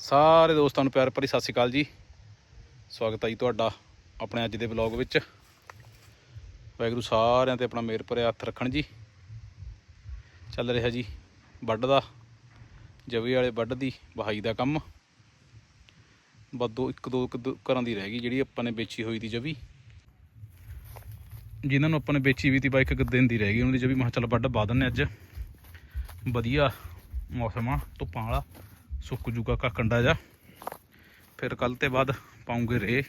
ਸਾਰੇ ਦੋਸਤਾਂ ਨੂੰ ਪਿਆਰ ਭਰੀ ਸਤਿ ਸ਼੍ਰੀ ਅਕਾਲ ਜੀ। ਸਵਾਗਤ ਹੈ ਜੀ ਤੁਹਾਡਾ ਆਪਣੇ ਅੱਜ ਦੇ ਵਲੌਗ ਵਿੱਚ। ਵਾਹਿਗੁਰੂ ਸਾਰਿਆਂ ਤੇ ਆਪਣਾ ਮੇਰ ਭਰਿਆ ਹੱਥ ਰੱਖਣ ਜੀ। ਚੱਲ ਰਿਹਾ ਜੀ ਵੱਢ ਦਾ, ਜਵੀ ਵਾਲੇ ਵੱਢ ਦੀ ਵਹਾਈ ਦਾ ਕੰਮ। ਬਦੋ ਇੱਕ ਦੋ ਕੁ ਦ- ਘਰਾਂ ਦੀ ਰਹਿ ਗਈ ਜਿਹੜੀ ਆਪਾਂ ਨੇ ਵੇਚੀ ਹੋਈ ਦੀ ਜਵੀ। ਜਿਨ੍ਹਾਂ ਨੂੰ ਆਪਾਂ ਨੇ ਵੇਚੀ ਵੀ ਤੀ ਬਾਈਕ ਇੱਕ ਦਿਨ ਦੀ ਰਹਿ ਗਈ ਉਹਨਾਂ ਦੀ ਜਵੀ। ਮਾ ਚੱਲ ਵੱਢ ਪਾ ਦਿੰਨੇ ਅੱਜ। ਵਧੀਆ ਮੌਸਮ ਆ, ਧੁੱਪਾਂ ਵਾਲਾ। ਸੁੱਕ ਜੂਗਾ ਕਾ ਕੰਡਾ ਜਾ ਫਿਰ ਕੱਲ ਤੇ ਬਾਅਦ ਪਾਉਂਗੇ ਰੇ।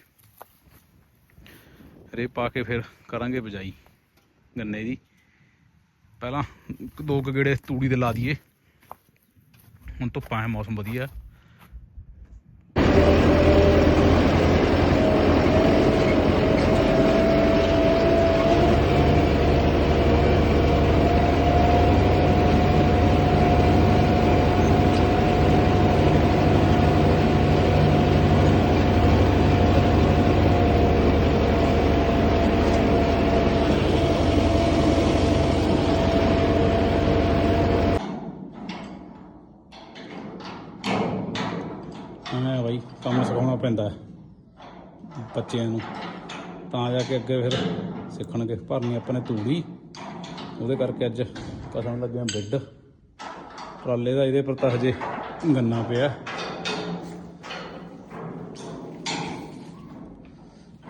ਰੇ ਪਾ ਕੇ ਫਿਰ ਕਰਾਂਗੇ ਬਜਾਈ ਗੰਨੇ ਦੀ। ਪਹਿਲਾਂ ਦੋ ਗੇੜੇ ਤੂੜੀ ਦੇ ਲਾ ਦਈਏ। ਹੁਣ ਧੁੱਪਾਂ ਹੈ, ਮੌਸਮ ਵਧੀਆ। ਐਵੇਂ ਬਾਈ ਕੰਮ ਸਿਖਾਉਣਾ ਪੈਂਦਾ ਬੱਚਿਆਂ ਨੂੰ। ਤਾਂ ਜਾ ਕੇ ਅੱਗੇ ਫਿਰ ਸਿੱਖਣਗੇ। ਭਰਨੀ ਆਪਾਂ ਨੇ ਤੂੜੀ, ਉਹਦੇ ਕਰਕੇ ਅੱਜ ਕਸਣ ਲੱਗੇ ਆਂ ਬਿੱਡ। ਟਰਾਲੇ ਦਾ ਇਹਦੇ ਪਰ ਤਾਂ ਹਜੇ ਗੰਨਾ ਪਿਆ।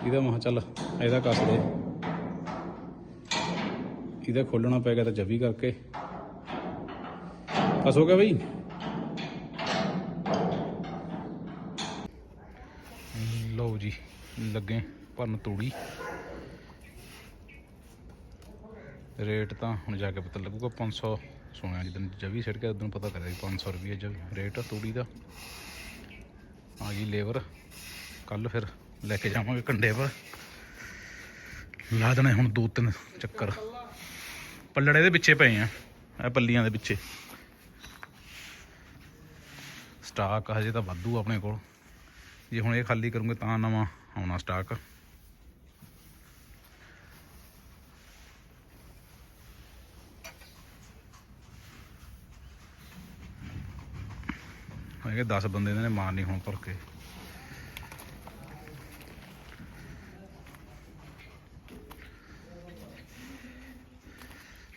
ਇਹਦਾ ਮਹਾ ਚੱਲ, ਇਹਦਾ ਕੱਸ ਦੇ। ਇਹਦਾ ਖੋਲਣਾ ਪੈ ਗਿਆ ਤਾਂ ਜਵੀ ਕਰਕੇ। ਕਸ ਹੋ ਗਿਆ ਬਈ? ਲਓ ਜੀ, ਲੱਗੇ ਭਰਨ ਤੂੜੀ। ਰੇਟ ਤਾਂ ਹੁਣ ਜਾ ਕੇ ਪਤਾ ਲੱਗੂਗਾ 500 ਸੁਣਿਆ ਜਦੋਂ ਜਵੀ ਛੱਡ ਕੇ ਉਦੋਂ ਪਤਾ ਕਰਿਆ ਸੀ 500 ਰੁਪਏ ਜਵੀ। ਰੇਟ ਆ ਤੂੜੀ ਦਾ। ਆ ਗਈ ਲੇਬਰ। ਕੱਲ ਫਿਰ ਲੈ ਕੇ ਜਾਵਾਂਗੇ ਕੰਡੇ ਪਰ। ਲਾ ਦੇਣੇ ਹੁਣ ਦੋ ਤਿੰਨ ਚੱਕਰ। ਪੱਲੜੇ ਦੇ ਪਿੱਛੇ ਪਏ ਆ, ਇਹ ਪੱਲੀਆਂ ਦੇ ਪਿੱਛੇ। ਸਟਾਕ ਹਜੇ ਤਾਂ ਵਾਧੂ ਆਪਣੇ ਕੋਲ। ਜੇ ਹੁਣ ਇਹ ਖਾਲੀ ਕਰੂੰਗੇ ਤਾਂ ਨਵਾਂ ਆਉਣਾ ਸਟਾਕ। ਹੈਗੇ 10 ਬੰਦੇ ਇਹਨਾਂ ਨੇ ਮਾਰਨੀ ਹੁਣ ਭਰ ਕੇ।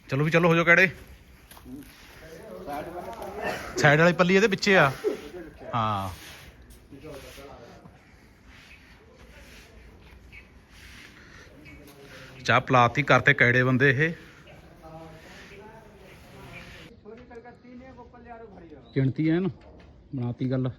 ਚਲੋ ਵੀ ਚਲੋ ਹੋ ਜਾਓ ਕਿਹੜੇ? ਸਾਈਡ ਵਾਲੀ ਪੱਲੀ ਇਹਦੇ ਪਿੱਛੇ ਆ। ਹਾਂ। ਚਾਹ ਪਲਾਤੀ ਕਰਤੇ ਕੈੜੇ ਬੰਦੇ ਇਹ। ਗਿਣਤੀ ਐ ਨਾ ਬਣਾਤੀ ਗੱਲ।